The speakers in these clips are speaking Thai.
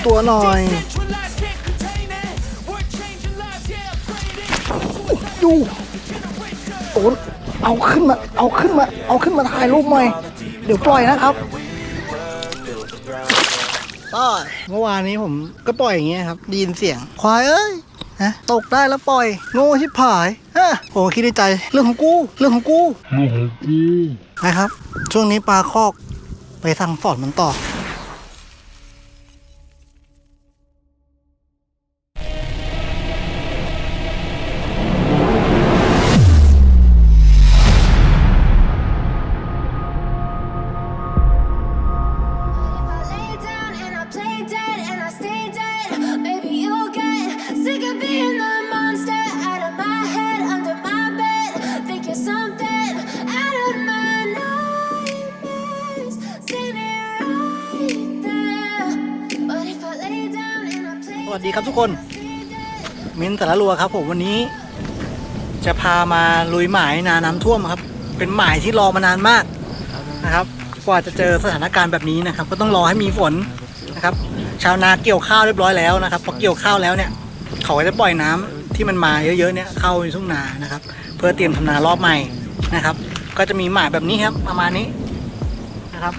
ดูตัวหน่อยดูโอ้เอาขึ้นมา เอาขึ้นมา เอาขึ้นมาถ่ายรูปหน่อย เดี๋ยวปล่อยนะครับก็เมื่อวานนี้ผมก็ปล่อยอย่างเงี้ยครับได้ยินเสียง ควายเอ้ยฮะตกได้แล้วปล่อย โง่ชิบหายฮะผมคิดในใจ เรื่องของกู เรื่องของกูนะครับ ช่วงนี้ปลาคอก ไปสั่งสอนมันต่อ ครับทุกคน มินแต่ละรัวครับ ผมวันนี้ จะพามาลุยหมายนาน้ำท่วมครับ เป็นหมายที่รอมานานมากนะครับ กว่าจะเจอสถานการณ์แบบนี้นะครับ ก็ต้องรอให้มีฝนนะครับ ชาวนาเกี่ยวข้าวเรียบร้อยแล้วนะครับพอเกี่ยวข้าวแล้วเนี่ยเขาจะปล่อยน้ำที่มันมาเยอะๆเนี่ยเข้าในทุ่งนานะครับ เพื่อเตรียมทำนารอบใหม่นะครับ ก็จะมีหมายแบบนี้ครับ ประมาณนี้นะครับ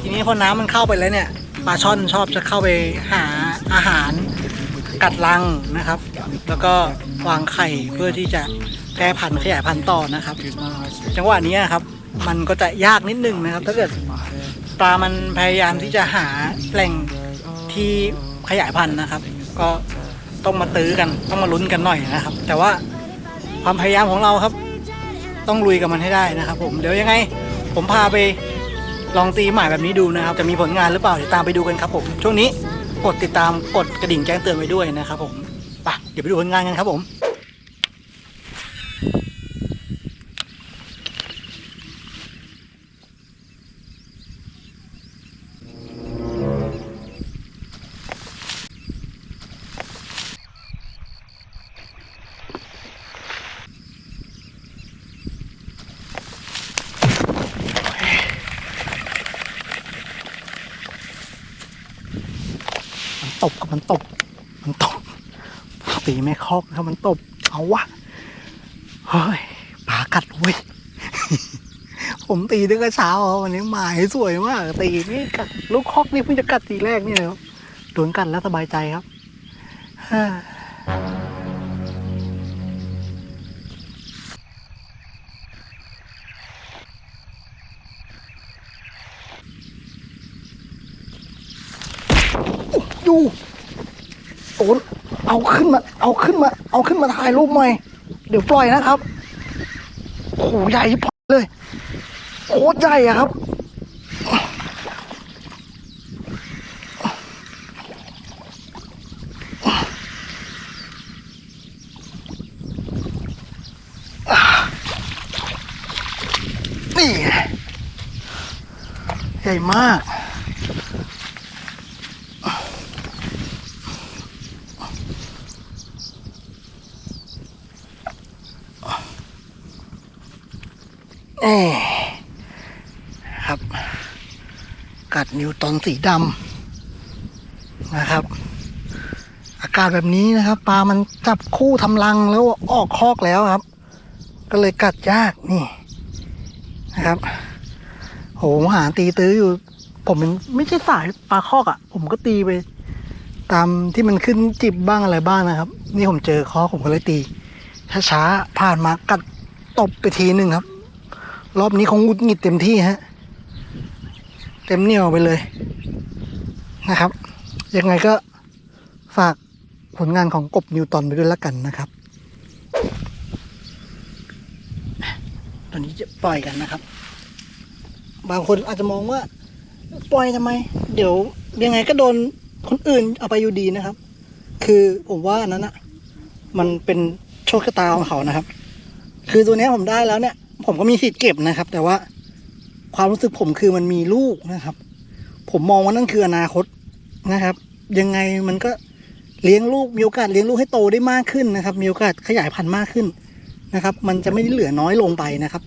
ทีนี้พอน้ำมันเข้าไปแล้วเนี่ยปลาช่อนชอบจะเข้าไปหา อาหารกัดรังนะครับ แล้วก็วางไข่เพื่อที่จะแพร่พันธุ์ขยายพันธุ์ต่อนะครับ จังหวะนี้ครับ มันก็จะยากนิดนึงนะครับ ถ้าเกิดปลามันพยายามที่จะหาแหล่งที่ขยายพันธุ์นะครับ ก็ต้องมาตื้อกันต้องมาลุ้นกันหน่อยนะครับ แต่ว่าความพยายามของเราครับ ต้องลุยกับมันให้ได้นะครับ ผมเดี๋ยวยังไง ผมพาไปลองตีหมายแบบนี้ดูนะครับ จะมีผลงานหรือเปล่าเดี๋ยวตามไปดูกันครับผมช่วงนี้ กดติดตามกดกระดิ่งแจ้งเตือนไว้ด้วยนะครับผมไปเดี๋ยวไปดูผลงานกันครับผม มันตบกับมันตบ ตีแม่คอกนะครับมันตบ เอาวะ เฮ้ยปลากัดเว้ย ผมตีตั้งแต่เช้าวันนี้หมายสวยมาก ตีนี่กัดลูกคอกนี่เพิ่งจะกัดตีแรกนี่เลยครับโดนกัดแล้วสบายใจครับ มา เอาขึ้นมา เอาขึ้นมาถ่ายรูปหน่อย เดี๋ยวปล่อยนะครับโอ้โหใหญ่พอเลย โคตรใหญ่อะครับ นี่ ใหญ่มาก ครับ กัดนิวตอนสีดำนะครับ อากาศแบบนี้นะครับปลามันจับคู่ทำรังแล้วออกคอกแล้วครับ ก็เลยกัดยากนี่นะครับโหหาตีตื้ออยู่ ผมมันไม่ใช่สายปลาคอกอะ่ะ ผมก็ตีไป ตามที่มันขึ้นจิบบ้างอะไรบ้างนะครับ นี่ผมเจอคอกผมก็เลยตีช้าๆผ่านมากัดตบไปทีหนึ่งครับ รอบนี้คงงุดหงิดเต็มที่ฮะ เต็มเหนียวไปเลยนะครับ ยังไงก็ฝากผลงานของกบนิวตันไปด้วยละกันนะครับ ตอนนี้จะปล่อยกันนะครับ บางคนอาจจะมองว่า ปล่อยทำไม เดี๋ยวยังไงก็โดนคนอื่นเอาไปอยู่ดีนะครับ คือผมว่านั้นอะมันเป็นโชคชะตาของเขานะครับ คือตัวนี้ผมได้แล้วเนี่ย ผมก็มีสิทธิ์เก็บนะครับ แต่ว่าความรู้สึกผมคือมันมีลูกนะครับ ผมมองว่านั่นคืออนาคตนะครับ ยังไงมันก็เลี้ยงลูกมีโอกาสเลี้ยงลูกให้โตได้มากขึ้นนะครับ มีโอกาสขยายพันธุ์มากขึ้นนะครับ มันจะไม่ได้เหลือน้อยลงไปนะครับ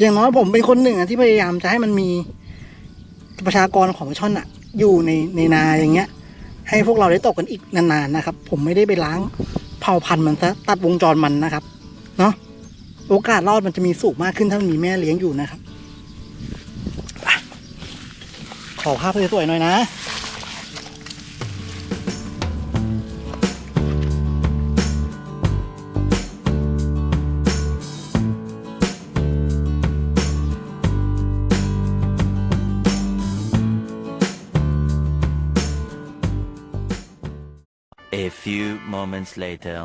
อย่างน้อยผมเป็นคนหนึ่งที่พยายามจะให้มันมีประชากรของช่อนอะอยู่ในในนาอย่างเงี้ย ให้พวกเราได้ตกกันอีกนานๆนะครับ ผมไม่ได้ไปล้างเผ่าพันธุ์มันซะตัดวงจรมันนะครับ เนาะ โอกาสรอดมันจะมีสูงมากขึ้นถ้ามันมีแม่เลี้ยงอยู่นะครับ ขอภาพสวยๆหน่อยนะ A few moments later.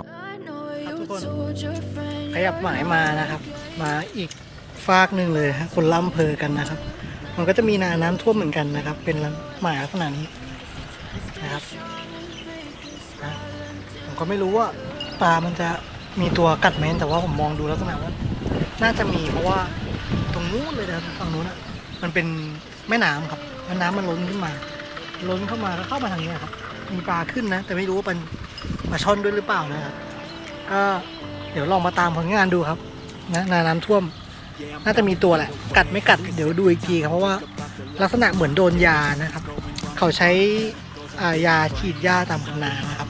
I know you Tuh, told your friend ขยับหมายมานะครับ มาอีกฟากหนึ่งเลยฮะคนล่ำเพอกันนะครับ มันก็จะมีนาน้ำท่วมเหมือนกันนะครับ เป็นหมายลักษณะนี้นะครับนะผมก็ไม่รู้ว่าปลามันจะมีตัวกัดไหมแต่ว่าผมมองดูลักษณะว่าน่าจะมีเพราะว่าตรงนู้นเลยนะครับฝั่งนู้นอะมันเป็นแม่น้ำครับแม่น้ำมันล้นขึ้นมา ล้นเข้ามาแล้วเข้ามาทางนี้ครับ มีปลาขึ้นนะ แต่ไม่รู้ว่าเป็นปลาช่อนด้วยหรือเปล่านะครับ ก็เดี๋ยวลองมาตามผลงานดูครับนะนาน้ำท่วม น่าจะมีตัวแหละ กัดไม่กัดเดี๋ยวดูอีกทีครับเพราะว่าลักษณะเหมือนโดนยานะครับ เขาใช้ยาฉีดยาตามคันนานะครับ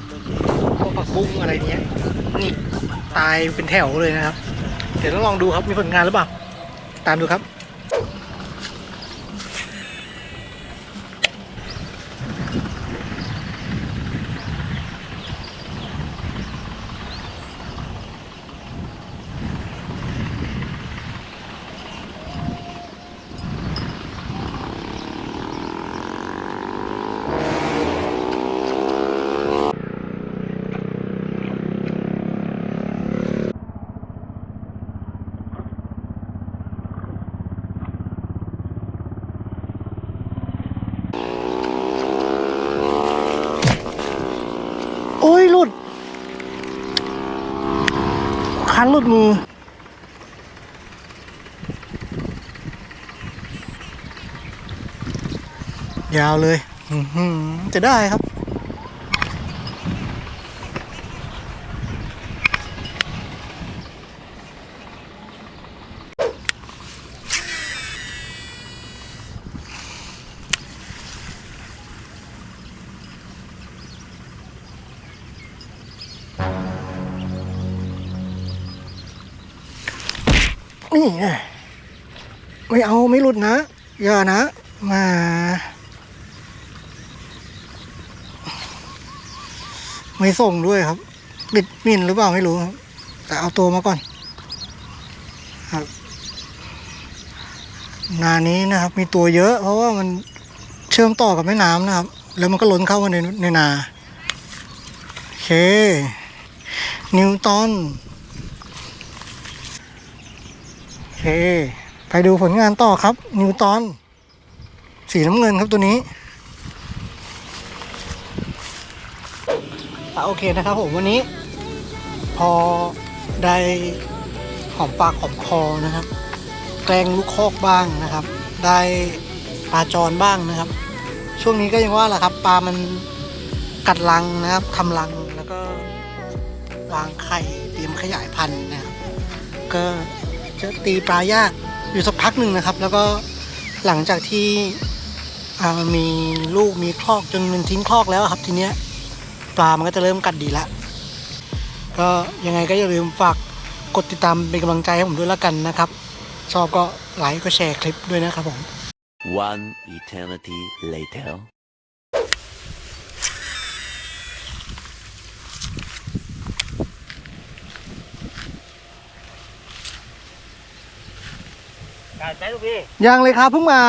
พวกผักบุ้งอะไรเนี้ยนี่ตายเป็นแถวเลยนะครับ เดี๋ยวต้องลองดูครับมีผลงานหรือเปล่า ตามดูครับ หลุดมือ ยาวเลยจะได้ครับ ไม่เอาไม่หลุดนะ อย่านะ มาไม่ส่งด้วยครับบิดมินหรือเปล่าไม่รู้ครับ แต่เอาตัวมาก่อน ครับ นานี้นะครับ มีตัวเยอะ เพราะว่ามันเชื่อมต่อกับแม่น้ำนะครับ แล้วมันก็ล้นเข้ามาในในนา โอเค นิวตัน โอเค ไปดูผลงานต่อครับ นิวตันสีน้ำเงินครับตัวนี้โอเคนะครับผมวันนี้ พอได้หอมปากหอมคอนะครับ แกล้งลูกคอกบ้างนะครับ ได้ปลาจรบ้างนะครับ ช่วงนี้ก็ยังว่าแหละครับปลามันกัดรังนะครับทำรังแล้วก็วางไข่เตรียมขยายพันธุ์นะครับก็ จะตีปลายากอยู่สักพักหนึ่งนะครับ แล้วก็หลังจากที่มีลูกมีคลอกจนมันทิ้งคลอกแล้วครับทีเนี้ยปลามันก็จะเริ่มกัดดีละก็ยังไงก็อย่าลืมฝากกดติดตามเป็นกำลังใจให้ผมด้วยแล้วกันนะครับ ชอบก็ไลค์ก็แชร์คลิปด้วยนะครับผม One eternity later. ยังเลยครับเพิ่งมา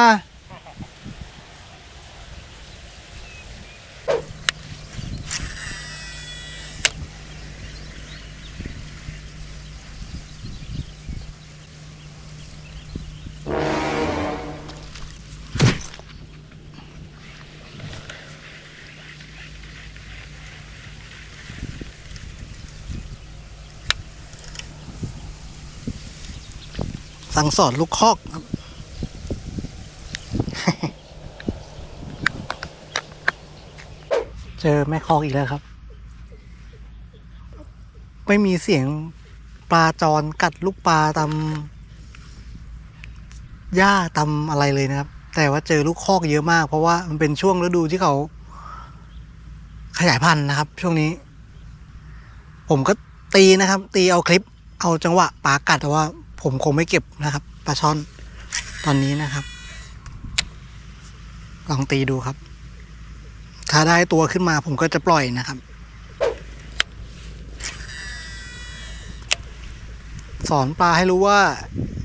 สั่งสอนลูกคอกครับ เจ อแม่คอกอีกแล้วครับ ไม่มีเสียงปลาจรกัดลูกปลาตามหญ้าตามอะไรเลยนะครับ แต่ว่าเจอลูกคอกเยอะมาก เพราะว่ามันเป็นช่วงฤดูที่เขา ขยายพันธุ์นะครับ ช่วงนี้ ผมก็ตีนะครับ ตีเอาคลิป เอาจังหวะปลากัดแต่ว่า ผมคงไม่เก็บนะครับปลาช่อนตอนนี้นะครับ ลองตีดูครับ ถ้าได้ตัวขึ้นมาผมก็จะปล่อยนะครับ สอนปลาให้รู้ว่า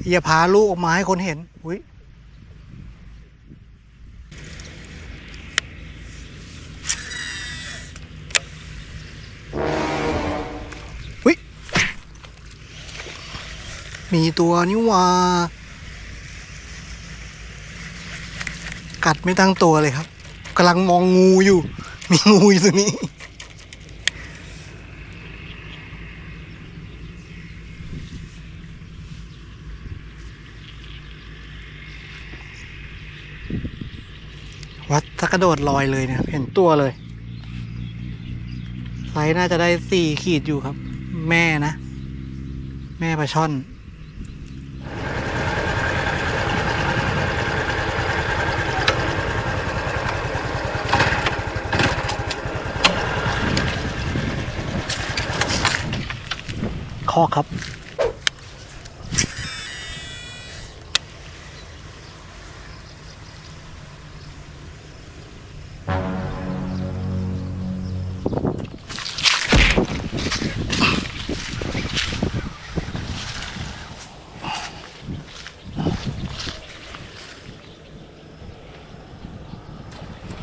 อย่าพาลูกออกมาให้คนเห็นอุ้ยอุ้ยมีตัวนี่ว่ากัดไม่ตั้งตัวเลยครับ กำลังมองงูอยู่ มีงูอยู่ตรงนี้ วัดถ้ากระโดดลอยเลยเนะครับเห็นตัวเลยไซส์น่าจะได้สี่ขีดอยู่ครับ แม่นะ แม่ปลาช่อน ข้อครับ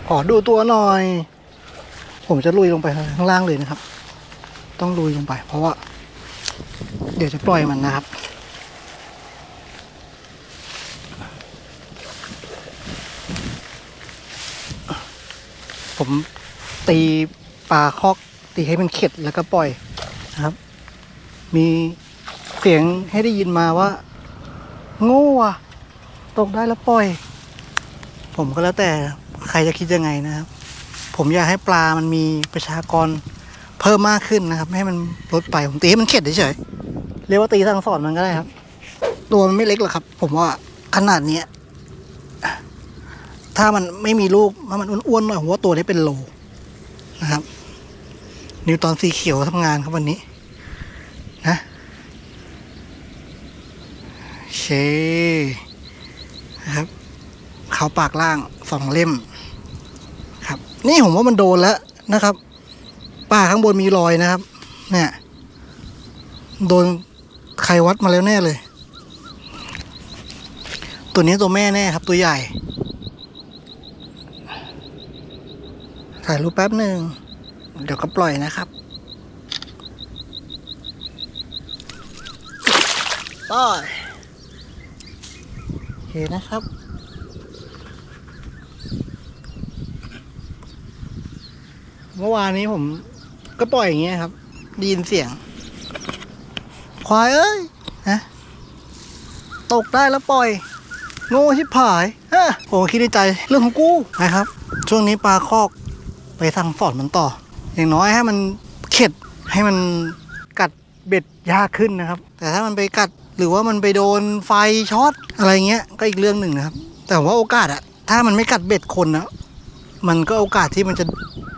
ขอดูตัวหน่อย ผมจะลุยลงไปข้างล่างเลยนะครับ ต้องลุยลงไปเพราะว่า เดี๋ยวจะปล่อยมันนะครับ ผมตีปลาคอกตีให้มันเข็ดแล้วก็ปล่อยนะครับ มีเสียงให้ได้ยินมาว่า โง่อะตกได้แล้วปล่อย ผมก็แล้วแต่ใครจะคิดยังไงนะครับ ผมอยากให้ปลามันมีประชากรเพิ่มมากขึ้นนะครับ ให้มันลดไป ผมตีให้มันเข็ดเฉยๆ เรียกว่าตีสั่งสอนมันก็ได้ครับ ตัวมันไม่เล็กหรอกครับ ผมว่าขนาดเนี้ยถ้ามันไม่มีลูกถ้ามันอ้วนๆหน่อยผมว่าตัวนี้เป็นโลนะครับ นิวตอนสีเขียวทำงานครับวันนี้ นะเคนะครับ เขาปากล่างสองเล่ม ครับ นี่ผมว่ามันโดนแล้วนะครับป้าข้างบนมีรอยนะครับ เนี่ย โดน รวัดมาแล้วแน่เลย ตัวนี้ตัวแม่แน่ครับ ตัวใหญ่ ถ่ายรูปแป๊บหนึ่ง เดี๋ยวก็ปล่อยนะครับ ปล่อยโอเคนะครับเมื่อวานนี้ผมก็ปล่อยอย่างเงี้ยครับได้ยินเสียง ควายเอ้ยนะตกได้แล้วปล่อย โง่ชิบหายฮะผมก็คิดในใจเรื่องของกูนะครับ ช่วงนี้ปลาคอกไปสั่งสอนมันต่อ อย่างน้อยให้มันเข็ดให้มันกัดเบ็ดยากขึ้นนะครับ แต่ถ้ามันไปกัดหรือว่ามันไปโดนไฟช็อตอะไรเงี้ยก็อีกเรื่องหนึ่งนะครับ แต่ว่าโอกาสอะถ้ามันไม่กัดเบ็ดคนนะมันก็โอกาสที่มันจะ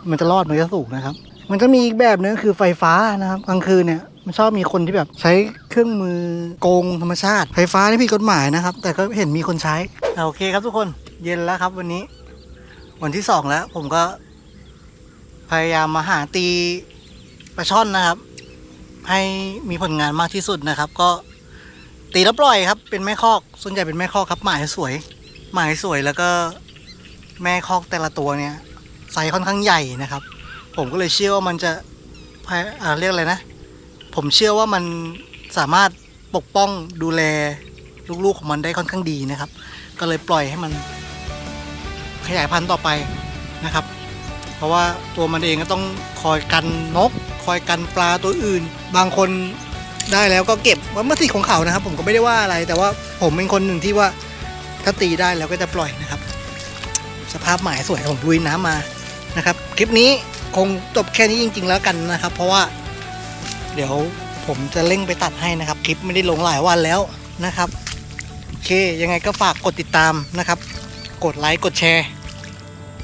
มันจะรอดมันก็สูงนะครับ มันก็มีอีกแบบนึงคือไฟฟ้านะครับกลางคืนเนี่ย มันชอบมีคนที่แบบใช้เครื่องมือโกงธรรมชาติ ไฟฟ้านี่ผิดกฎหมายนะครับ แต่ก็เห็นมีคนใช้โอเคครับทุกคนเย็นแล้วครับวันนี้ วันที่สองแล้ว ผมก็ พยายามมาหาตีปลาช่อนนะครับ ให้มีผลงานมากที่สุดนะครับ ก็ตีแล้วปล่อยครับ เป็นแม่คอก ส่วนใหญ่เป็นแม่คอกครับหมายสวย หมายสวยแล้วก็แม่คอกแต่ละตัวเนี่ยไซส์ค่อนข้างใหญ่นะครับ ผมก็เลยเชื่อว่ามันจะเรียกอะไรนะ ผมเชื่อว่ามันสามารถปกป้องดูแลลูกๆของมันได้ค่อนข้างดีนะครับ ก็เลยปล่อยให้มันขยายพันธุ์ต่อไปนะครับ เพราะว่าตัวมันเองก็ต้องคอยกันนก คอยกันปลาตัวอื่น บางคนได้แล้วก็เก็บว่าเมื่อสิของเขานะครับ ผมก็ไม่ได้ว่าอะไร แต่ว่าผมเป็นคนหนึ่งที่ว่าถ้าตีได้แล้วก็จะปล่อยนะครับ สภาพหมายสวยผมลุยน้ำมานะครับ คลิปนี้คงจบแค่นี้จริง ๆ แล้วกันนะครับ เพราะว่า เดี๋ยวผมจะเร่งไปตัดให้นะครับ คลิปไม่ได้ลงหลายวันแล้วนะครับโอเคยังไงก็ฝากกดติดตามนะครับ กดไลค์กดแชร์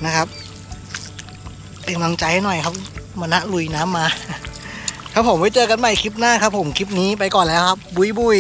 นะครับเป็นกำลังใจให้หน่อยครับมานะลุยน้ำมา ครับผมไว้เจอกันใหม่คลิปหน้าครับผมคลิปนี้ไปก่อนแล้วครับ บุยบุย